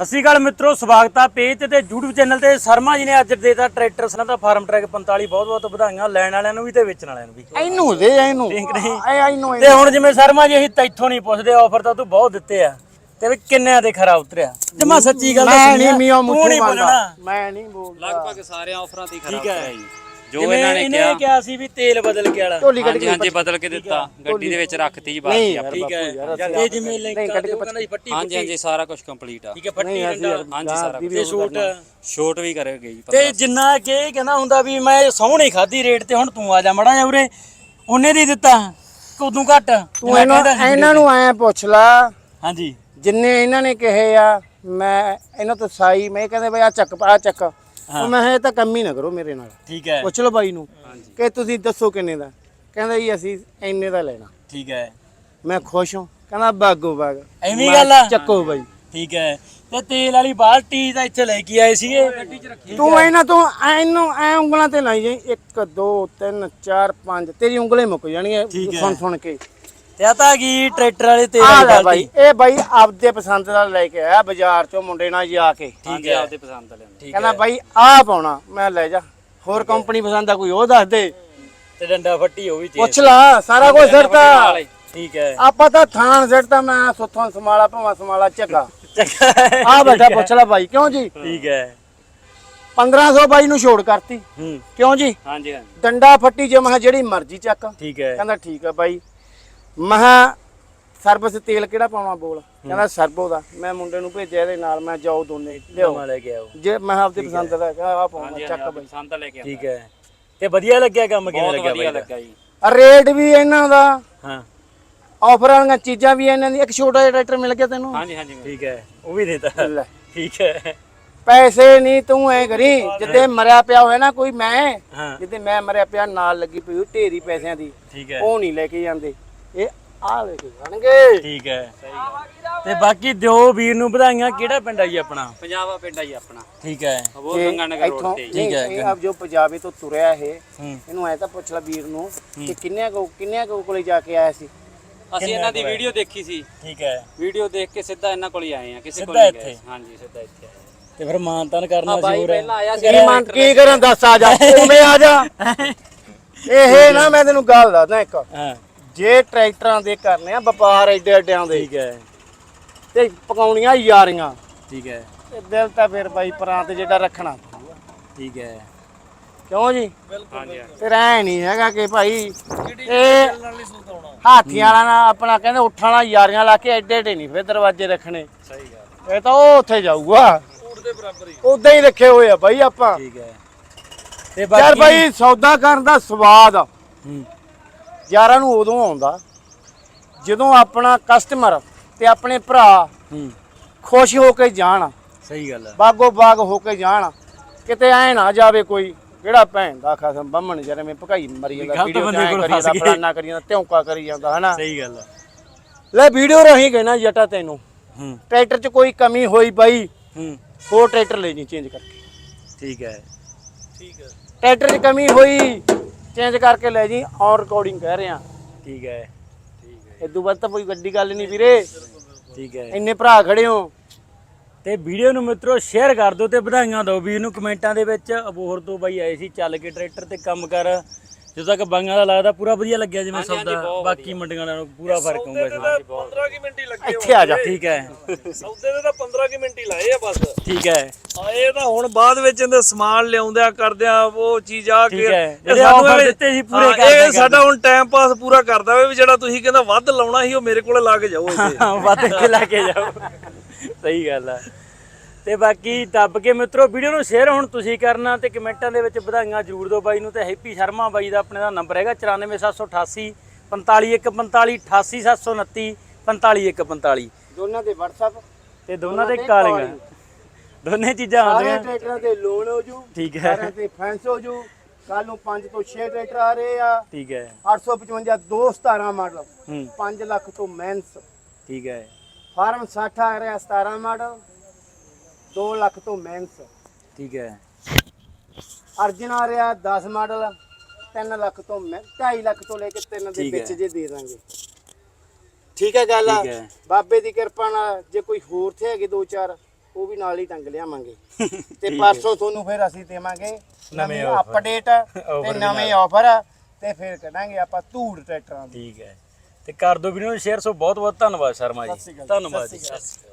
ਸ਼੍ਰੀ ਅਕਾਲ ਮਿੱਤਰੋ ਸਵਾਗਤ ਆ ਪੇਜ ਤੇ ਤੇ YouTube ਚੈਨਲ ਤੇ। ਸ਼ਰਮਾ ਜੀ ਨੇ ਅੱਜ ਦੇਤਾ ਟਰੈਕਟਰ ਸਨਾਂ ਦਾ ਫਾਰਮ ਟਰੈਕ 45 ਬਹੁਤ ਬਹੁਤ ਵਧਾਈਆਂ ਲੈਣ ਵਾਲਿਆਂ ਨੂੰ ਵੀ ਤੇ ਵੇਚਣ ਵਾਲਿਆਂ ਨੂੰ ਵੀ। ਇਹਨੂੰ ਦੇ ਇਹਨੂੰ। ਠੀਕ ਨਹੀਂ? ਇਹ ਇਹਨੂੰ ਤੇ ਹੁਣ ਜਿਵੇਂ ਸ਼ਰਮਾ ਜੀ ਅਸੀਂ ਤੈਥੋਂ ਨਹੀਂ ਪੁੱਛਦੇ ਆਫਰ ਤਾਂ ਤੂੰ ਬਹੁਤ ਦਿੱਤੇ ਆ। ਤੇ ਵੀ ਕਿੰਨਿਆਂ ਦੇ ਖਰਾ ਉਤਰਿਆ? ਜਮਾ ਸੱਚੀ ਗੱਲ ਮੈਂ ਦੱਸਣੀ ਨਹੀਂ ਆ, ਮੀਆਂ ਮੁੱਠੂ ਨਹੀਂ ਮੈਂ ਨਹੀਂ ਬੋਲਦਾ। ਲਗਭਗ ਸਾਰੇ ਆਫਰਾਂ ਤੇ ਹੈ। ਕਰਿਆ ਜੀ। ਜੋ ਜਿਵੇਂ ਇਹਨਾਂ ਨੇ ਇਹਨੇ ਕਿਹਾ। ਕਿਹਾ ਸੀ ਵੀ ਤੇਲ ਬਦਲ ਕੇ ਵਾਲਾ। ਢੋਲੀ ਕੱਢ ਹਾਂਜੀ ਕੇ ਹਾਂਜੀ ਬਦਲ ਕੇ ਦਿੱਤਾ। ਗੱਡੀ ਦੇ ਵਿੱਚ ਰੱਖਤੀ ਜੀ ਬਾਹਰ ਦੀ ਆਪਣੀ ਠੀਕ ਹੈ ਇਹ ਜਿਵੇਂ ਲਿੰਕ ਨਹੀਂ, ਕੱਢ ਕੇ ਉਹ ਕਹਿੰਦਾ ਜੀ ਫੱਟੀ ਹਾਂਜੀ ਹਾਂਜੀ ਸਾਰਾ ਕੁਝ ਕੰਪਲੀਟ ਆ। ਠੀਕ ਹੈ ਅਸੀਂ ਡੰਡਾ। ਹਾਂਜੀ ਸਾਰਾ ਕੁਝ ਤੇ ਸ਼ੂਟ ਸ਼ੋਟ ਵੀ ਕਰੇਗਾ ਜੀ ਤੇ ਜਿੰਨਾ ਕਿ ਇਹ ਕਹਿੰਦਾ ਹੁੰਦਾ ਵੀ ਮੈਂ ਸੋਹਣੀ ਖਾਦੀ ਰੇਟ ਤੇ ਹੁਣ ਤੂੰ ਆ ਜਾ ਮੜਾ ਜਾ ਉਰੇ। ਉਹਨੇ ਦੀ ਦਿੱਤਾ ਕੋਦੋਂ ਘੱਟ। ਤੂੰ ਇਹਨਾਂ ਨੂੰ ਐ ਪੁੱਛ ਲਾ। ਹਾਂਜੀ। ਜਿੰਨੇ ਇਹਨਾਂ ਨੇ ਕਹੇ ਆ ਮੈਂ ਇਹਨਾਂ ਤੋਂ ਸਾਈ ਮੈਂ ਕਹਿੰਦੇ ਬਈ ਆ ਚੱਕ ਆ ਚੱਕ। ਉਹ ਮੈਂ ਕਿਹਾ ਇਹ ਤਾਂ ਕੰਮ ਹੀ ਨਾ ਕਰੋ ਮੇਰੇ ਨਾਲ। ਠੀਕ ਹੈ। ਪੁੱਛ ਲਓ ਬਾਈ ਨੂੰ ਕਿ ਤੁਸੀਂ ਦੱਸੋ ਕਿੰਨੇ ਦਾ। ਕਹਿੰਦਾ ਜੀ ਅਸੀਂ ਇੰਨੇ ਦਾ ਲੈਣਾ। ਠੀਕ ਹੈ। ਮੈਂ ਖੁਸ਼ ਹਾਂ। ਕਹਿੰਦਾ ਬਾਗੋ ਬਾਗ। ਐਵੇਂ ਗੱਲ ਆ? ਚੱਕੋ ਬਾਈ। ਠੀਕ ਹੈ। ਤੇ ਤੇਲ ਵਾਲੀ ਬਾਲਟੀ ਤਾਂ ਇੱਥੇ ਲੈ ਕੇ ਆਏ ਸੀਗੇ। ਗੱਡੀ 'ਚ ਰੱਖੀ ਤੂੰ ਇਹਨਾਂ ਤੋਂ ਐਨੂੰ ਐ ਉਂਗਲਾਂ ਤੇ ਲਾਈ ਜਾਈ। 1 2 3 4 5 ਤੇਰੀ ਉਂਗਲੇ ਮੁੱਕ ਹੈ। ਸੁਣ ਸੁਣ ਕੇ। ਤੇ ਆ ਤਾਂ ਗਈ ਟਰੈਕਟਰ ਵਾਲੇ ਤੇਲ ਆ ਵਾਲੀ ਲੈ ਬਾਲਟੀ ਬਾਈ ਇਹ ਬਾਈ ਆਪਦੇ ਪਸੰਦ ਦਾ ਲੈ ਕੇ ਆਇਆ ਬਾਜ਼ਾਰ ਚੋਂ ਮੁੰਡੇ ਨਾਲ ਜਾ ਕੇ। ਠੀਕ ਹੈ। ਆਪਦੇ ਪਸੰਦ ਨੂੰ ਠੀਕ ਕਹਿੰਦਾ ਹੈ। ਬਾਈ ਆਹ ਪਾਉਣਾ ਮੈਂ ਲੈ ਜਾ। ਹੋਰ ਕੰਪਨੀ ਪਸੰਦ ਆ ਕੋਈ ਉਹ ਦੱਸ ਦੇ। ਤੇ ਡੰਡਾ ਫੱਟੀ ਉਹ ਵੀ ਚੇਂਜ ਪੁੱਛ ਲਾ ਸਾਰਾ ਕੁਝ ਸਿਰਤਾ ਨਾਲ ਹੀ। ਠੀਕ ਹੈ। ਆਪਾਂ ਤਾਂ ਥਾਣ ਸਿਰਤਾ ਮੈਂ ਸੁੱਥੋਂ ਸਮਾਲਾ ਭਾਵਾਂ ਸਮਾਲਾ ਝੱਗਾ। ਚੰਗਾ ਆ ਬੈਠਾ ਪੁੱਛ ਲੈ ਬਾਈ ਕਿਉਂ ਜੀ? ਠੀਕ ਹੈ। 1500 ਬਾਈ ਨੂੰ ਛੋੜ ਕਰਤੀ। ਹੂੰ। ਕਿਉਂ ਜੀ? ਹਾਂਜੀ ਹਾਂਜੀ। ਡੰਡਾ ਫੱਟੀ ਜੇ ਮੈਂ ਜਿਹੜੀ ਮਰਜ਼ੀ ਚੱਕ। ਠੀਕ ਹੈ। ਕਹਿੰਦਾ ਠੀਕ ਆ ਬਾਈ। ਮਹਾ ਸਰਵਿਸ ਤੇਲ ਕਿਹੜਾ ਪਾਉਣਾ ਬੋਲ? ਕਹਿੰਦਾ ਸਰਬੋ ਦਾ। ਮੈਂ ਮੁੰਡੇ ਨੂੰ ਭੇਜਿਆ ਇਹਦੇ ਨਾਲ ਮੈਂ ਜਾਓ ਦੋਨੇ। ਲਿਓ ਲੈ ਕੇ ਆਓ। ਜੇ ਮੈਂ ਆਪਦੀ ਪਸੰਦ ਦਾ ਆ ਪਾਉਣਾ ਹਾਂਜੀ ਚੱਕ ਹਾਂਜੀ ਬਾਈ। ਪਸੰਦ ਲੈ ਕੇ ਠੀਕ ਹੈ। ਤੇ ਵਧੀਆ ਲੱਗਿਆ ਕੰਮ ਕਿਵੇਂ ਲੱਗਿਆ ਵਧੀਆ? ਲੱਗਾ ਜੀ। ਆ ਰੇਟ ਵੀ ਇਹਨਾਂ ਦਾ। ਹਾਂ। ਆਫਰ ਵਾਲੀਆਂ ਚੀਜ਼ਾਂ ਵੀ ਇਹਨਾਂ ਦੀ। ਇੱਕ ਛੋਟਾ ਜਿਹਾ ਟਰੈਕਟਰ ਮਿਲ ਗਿਆ ਤੈਨੂੰ। ਹਾਂਜੀ ਹਾਂਜੀ ਠੀਕ ਹੈ। ਉਹ ਵੀ ਦੇਤਾ। ਲੈ। ਠੀਕ ਹੈ। ਪੈਸੇ ਨਹੀਂ ਤੂੰ ਐ ਕਰੀ ਜਿੱਦੇ ਮਰਿਆ ਪਿਆ ਹੋਇਆ ਨਾ ਕੋਈ ਮੈਂ ਜਿੱਦੇ ਮੈਂ ਮਰਿਆ ਪਿਆ ਨਾਲ ਲੱਗੀ ਪਈ ਢੇਰੀ ਪੈਸਿਆਂ ਦੀ ਠੀਕ ਹੈ। ਉਹ ਨਹੀਂ ਲੈ ਕੇ ਜਾਂਦੇ। ਇਹ ਆ ਲੈ ਕੇ ਜਾਣਗੇ ਠੀਕ ਹੈ। ਤੇ ਬਾਕੀ ਦਿਓ ਵੀਰ ਨੂੰ ਵਧਾਈਆਂ ਕਿਹੜਾ ਪਿੰਡ ਆ ਜੀ ਆਪਣਾ? ਪੰਜਾਬਾ ਪਿੰਡ ਆ ਜੀ ਆਪਣਾ। ਠੀਕ ਹੈ। ਉਹ ਗੰਗਾ ਨਗਰ ਰੋਡ ਤੇ ਜੀ। ਠੀਕ ਹੈ ਇਹ ਆਪ ਜੋ ਪੰਜਾਬੀ ਤੋਂ ਤੁਰਿਆ ਇਹ ਹੂੰ। ਇਹਨੂੰ ਐ ਤਾਂ ਪੁੱਛ ਲੈ ਵੀਰ ਨੂੰ ਕਿ ਕਿੰਨਿਆਂ ਕੋ ਕਿੰਨਿਆਂ ਕੋ ਕੋਲੇ ਜਾ ਕੇ ਆਇਆ ਸੀ? ਅਸੀਂ ਇਹਨਾਂ ਦੀ ਵੀਡੀਓ ਦੇਖੀ ਸੀ। ਠੀਕ ਹੈ। ਵੀਡੀਓ ਦੇਖ ਕੇ ਸਿੱਧਾ ਇਹਨਾਂ ਕੋਲ ਹੀ ਆਏ ਆ ਕਿਸੇ ਕੋਲ ਸਿੱਧਾ ਨਹੀਂ ਗਏ। ਇੱਥੇ? ਹਾਂਜੀ ਸਿੱਧਾ ਇੱਥੇ ਆਏ ਤੇ ਫਿਰ ਮਾਨਤਾਨ ਕਰਨਾ ਬਾਈ ਹੋਰ ਪਹਿਲਾਂ ਆਇਆ ਸੀ ਕੀ ਮੰਨ ਕੀ ਕਰਾਂ ਦੱਸ ਆ ਜਾ ਉਵੇਂ ਆ ਜਾ। ਇਹ ਨਾ ਮੈਂ ਤੈਨੂੰ ਗੱਲ ਦੱਸਦਾ ਇੱਕ। ਹਾਂ। ਜੇ ਟਰੈਕਟਰਾਂ ਦੇ ਕਰਨੇ ਆ ਵਪਾਰ ਏਡੇ ਏਡਿਆਂ ਦੇ। ਠੀਕ ਹੈ। ਤੇ ਪਕਾਉਣੀਆਂ ਯਾਰੀਆਂ। ਠੀਕ ਹੈ। ਤੇ ਦਿਲ ਤਾਂ ਫਿਰ ਬਾਈ ਪਰਾਂ ਤੇ ਜਿਹੜਾ ਰੱਖਣਾ। ਠੀਕ ਹੈ। ਕਿਉਂ ਜੀ? ਹਾਂਜੀ ਫਿਰ ਐ ਨਹੀਂ ਹੈਗਾ ਕਿ ਭਾਈ ਇਹ ਹਾਥੀਆਂ ਵਾਲਾ ਨਾ ਆਪਣਾ ਕਹਿੰਦੇ ਉੱਠਣ ਵਾਲਾ ਯਾਰੀਆਂ ਲਾ ਕੇ ਐਡੇ ਏਡੇ ਨਹੀਂ ਫਿਰ ਦਰਵਾਜ਼ੇ ਰੱਖਣੇ। ਸਹੀ ਗੱਲ। ਇਹ ਤਾਂ ਉਹ ਉੱਥੇ ਜਾਊਗਾ। ਉਹਦੇ ਬਰਾਬਰ ਹੀ। ਉਦਾਂ ਹੀ ਰੱਖੇ ਹੋਏ ਆ ਬਾਈ ਆਪਾਂ। ਠੀਕ ਹੈ। ਤੇ ਯਾਰ ਬਾਕੀ ਬਾਈ ਸੌਦਾ ਕਰਨ ਦਾ ਸਵਾਦ ਹੂੰ। ਯਾਰਾਂ ਨੂੰ ਉਦੋਂ ਆਉਂਦਾ ਜਦੋਂ ਆਪਣਾ ਕਸਟਮਰ ਤੇ ਆਪਣੇ ਭਰਾ ਹੂੰ। ਖੁਸ਼ ਹੋ ਕੇ ਜਾਣ। ਸਹੀ ਗੱਲ ਹੈ ਬਾਗੋ ਬਾਗ ਹੋ ਕੇ ਜਾਣ। ਕਿਤੇ ਐ ਨਾ ਜਾਵੇ ਕੋਈ ਕਿਹੜਾ ਭੈਣ ਦਾ ਖਸਮ ਬੰਮਣ ਜਰੇ ਮੈਂ ਭਕਾਈ ਮਰੀ ਜਾਂਦਾ ਵੀਡੀਓ ਬੰਦੇ ਤੇ ਕਰੀ ਜਾਂਦਾ। ਫਲਾਨਾ ਕਰੀ ਜਾਂਦਾ ਧੌਂਕਾ ਕਰੀ ਜਾਂਦਾ ਹਨਾ? ਸਹੀ ਗੱਲ ਹੈ ਲੈ ਵੀਡੀਓ ਰਹੀ ਕਹਿਣਾ ਜਟਾ ਤੈਨੂੰ। ਹੂੰ। ਟਰੈਕਟਰ 'ਚ ਕੋਈ ਕਮੀ ਹੋਈ ਬਾਈ ਹੂੰ। ਹੋਰ ਟਰੈਕਟਰ ਲੈ ਜੀ ਚੇਂਜ ਕਰਕੇ। ਠੀਕ ਹੈ ਟਰੈਕਟਰ 'ਚ ਕਮੀ ਹੋਈ ਚੇਂਜ ਕਰਕੇ ਲੈ ਜੀ ਔਨ ਰਿਕਾਰਡਿੰਗ ਕਹਿ ਰਹੇ ਆ ਠੀਕ ਹੈ। ਇਦੋਂ ਬਾਅਦ ਤਾਂ ਕੋਈ ਵੱਡੀ ਗੱਲ ਨਹੀਂ ਵੀਰੇ। ਠੀਕ ਹੈ। ਇੰਨੇ ਭਰਾ ਖੜੇ ਹੋ। ਤੇ ਵੀਡੀਓ ਨੂੰ ਮਿੱਤਰੋ ਸ਼ੇਅਰ ਕਰ ਦਿਓ ਤੇ ਵਧਾਈਆਂ ਦਿਓ। ਵੀਰ ਨੂੰ ਕਮੈਂਟਾਂ ਦੇ ਵਿੱਚ ਅਬੋਹਰ ਤੋਂ ਬਾਈ ਆਏ ਸੀ ਚੱਲ ਕੇ ਟਰੈਕਟਰ ਤੇ ਕੰਮ ਕਰ। ਜਦੋਂ ਤੱਕ ਬਾਈਆਂ ਦਾ ਲੱਗਦਾ ਪੂਰਾ ਵਧੀਆ ਲੱਗਿਆ ਜਿਵੇਂ ਸੌਦਾ ਬਾਕੀ ਮੰਡੀਆਂ ਨਾਲੋਂ ਪੂਰਾ ਫ਼ਰਕ ਹੋਊਗਾ ਇਸ ਵਿੱਚ 15 ਕਿ ਮਿੰਟ ਹੀ ਲੱਗੇ ਇੱਥੇ ਆ ਜਾ ਠੀਕ ਹੈ। ਸੌਦੇ ਦੇ ਤਾਂ 15 ਕਿ ਮਿੰਟ ਹੀ ਲਾਏ ਆ ਬਸ। ਠੀਕ ਹੈ। ਆ ਇਹ ਤਾਂ ਹੁਣ ਬਾਅਦ ਵਿੱਚ ਇਹਦੇ ਸਮਾਨ ਲਿਆਉਂਦਿਆਂ ਕਰਦਿਆਂ ਉਹ ਚੀਜ਼ ਆ ਕੇ ਜਿਹੜੇ ਐਵੇਂ- ਦਿੱਤੇ ਸੀ ਪੂਰੇ ਕਰਦੇ ਇਹ ਸਾਡਾ ਹੁਣ ਟਾਈਮ ਪਾਸ ਪੂਰਾ ਕਰਦਾ ਵੇ ਵੀ ਜਿਹੜਾ ਤੁਸੀਂ ਕਹਿੰਦਾ ਵੱਧ ਲਾਉਣਾ ਸੀ ਉਹ ਮੇਰੇ ਕੋਲੇ ਲਾ ਕੇ ਜਾਓ ਇੱਥੇ। ਹਾਂ ਵੱਧ ਕੇ ਲੈ ਕੇ ਜਾਓ। ਸਹੀ ਗੱਲ ਆ। ਤੇ ਬਾਕੀ ਦੱਬ ਕੇ ਮਿੱਤਰੋ ਵੀਡੀਓ ਨੂੰ ਸ਼ੇਅਰ ਹੁਣ ਤੁਸੀਂ ਕਰਨਾ ਤੇ ਕਮੈਂਟਾਂ ਦੇ ਵਿੱਚ ਵਧਾਈਆਂ ਜ਼ਰੂਰ ਦਿਓ ਬਾਈ ਨੂੰ ਤੇ ਹੈਪੀ ਸ਼ਰਮਾ ਬਾਈ ਦਾ ਆਪਣੇ ਦਾ ਨੰਬਰ ਹੈਗਾ 94788 45145 88729 45145 ਦੋਨਾਂ ਦੇ WhatsApp ਤੇ ਦੋਨਾਂ ਦੇ ਕਾਲਿੰਗ ਦੋਨੇ ਚੀਜ਼ਾਂ ਸਾਰੇ ਆਉਂਦੀਆਂ। ਟਰੈਕਟਰਾਂ ਤੇ ਲੋਨ ਹੋ ਜੂ ਠੀਕ ਹੈ। ਸਾਰਿਆਂ ਤੇ ਫੈਂਸ ਹੋ ਜੂ। ਕੱਲ ਨੂੰ 5 ਤੋਂ 6 ਟਰੈਕਟਰ ਆ ਰਹੇ ਆ। ਠੀਕ ਹੈ। 855 ਦੋ 17 ਮਾਡਲ ਹੂੰ। 5 ਲੱਖ ਤੋਂ ਮੈਂਸ ਠੀਕ ਹੈ। ਫਾਰਮ 60 ਆ ਰਿਹਾ 17 ਮਾਡਲ। 2 ਲੱਖ ਤੋਂ ਮੈਂਸ ਠੀਕ ਹੈ ਅਰਜਨ ਆ ਰਿਹਾ 10 ਮਾਡਲ 3 ਲੱਖ ਤੋਂ ਮੈਂ 2.5 ਲੱਖ ਤੋਂ ਲੈ ਕੇ 3 ਦੇ ਠੀਕ ਵਿੱਚ ਹੈ। ਜੇ ਦੇ ਦਾਂਗੇ ਠੀਕ ਹੈ ਗੱਲ ਆ ਠੀਕ ਹੈ। ਬਾਬੇ ਦੀ ਕਿਰਪਾ ਨਾਲ ਜੇ ਕੋਈ ਹੋਰ ਤੇ ਹੈਗੇ ਦੋ ਚਾਰ ਉਹ ਵੀ ਨਾਲ ਹੀ ਟੰਗ ਲਿਆਵਾਂਗੇ ਤੇ ਪਰਸੋਂ ਤੁਹਾਨੂੰ ਫਿਰ ਅਸੀਂ ਦੇਵਾਂਗੇ ਨਵੇਂ offer। ਅਪਡੇਟ Offer ਤੇ ਵੀ ਨਵੇਂ। ਆਫਰ ਤੇ ਫਿਰ ਕੱਢਾਂਗੇ ਆਪਾਂ ਧੂੜ ਟਰੈਕਟਰਾਂ ਦੀ ਠੀਕ ਹੈ ਤੇ ਕਰ ਦਿਓ ਵੀਡੀਓ ਨੂੰ ਸ਼ੇਅਰ ਸੋ ਬਹੁਤ ਬਹੁਤ ਧੰਨਵਾਦ ਸ਼ਰਮਾ ਸਤਿ ਸ਼੍ਰੀ ਜੀ ਅਕਾਲ। ਧੰਨਵਾਦ ਸਤਿ ਜੀ ਸ਼੍ਰੀ ਅਕਾਲ।